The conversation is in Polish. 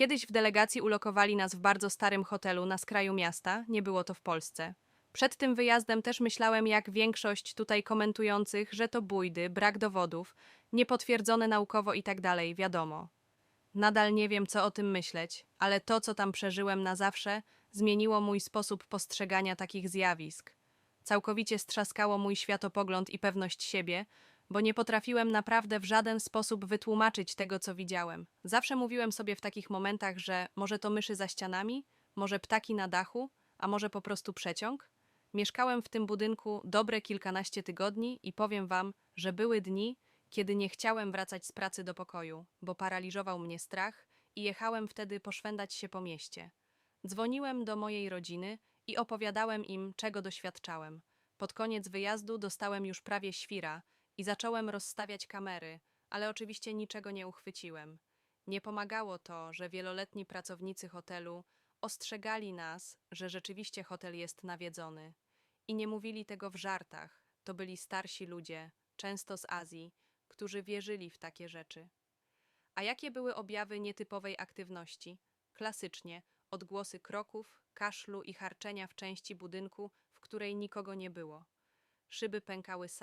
Kiedyś w delegacji ulokowali nas w bardzo starym hotelu na skraju miasta, nie było to w Polsce. Przed tym wyjazdem też myślałem, jak większość tutaj komentujących, że to bójdy, brak dowodów, niepotwierdzone naukowo i tak dalej, wiadomo. Nadal nie wiem, co o tym myśleć, ale to, co tam przeżyłem na zawsze, zmieniło mój sposób postrzegania takich zjawisk. Całkowicie strzaskało mój światopogląd i pewność siebie, bo nie potrafiłem naprawdę w żaden sposób wytłumaczyć tego, co widziałem. Zawsze mówiłem sobie w takich momentach, że może to myszy za ścianami, może ptaki na dachu, a może po prostu przeciąg. Mieszkałem w tym budynku dobre kilkanaście tygodni i powiem wam, że były dni, kiedy nie chciałem wracać z pracy do pokoju, bo paraliżował mnie strach i jechałem wtedy poszwędać się po mieście. Dzwoniłem do mojej rodziny i opowiadałem im, czego doświadczałem. Pod koniec wyjazdu dostałem już prawie świra i zacząłem rozstawiać kamery, ale oczywiście niczego nie uchwyciłem. Nie pomagało to, że wieloletni pracownicy hotelu ostrzegali nas, że rzeczywiście hotel jest nawiedzony. I nie mówili tego w żartach. To byli starsi ludzie, często z Azji, którzy wierzyli w takie rzeczy. A jakie były objawy nietypowej aktywności? Klasycznie odgłosy kroków, kaszlu i harczenia w części budynku, w której nikogo nie było. Szyby pękały same.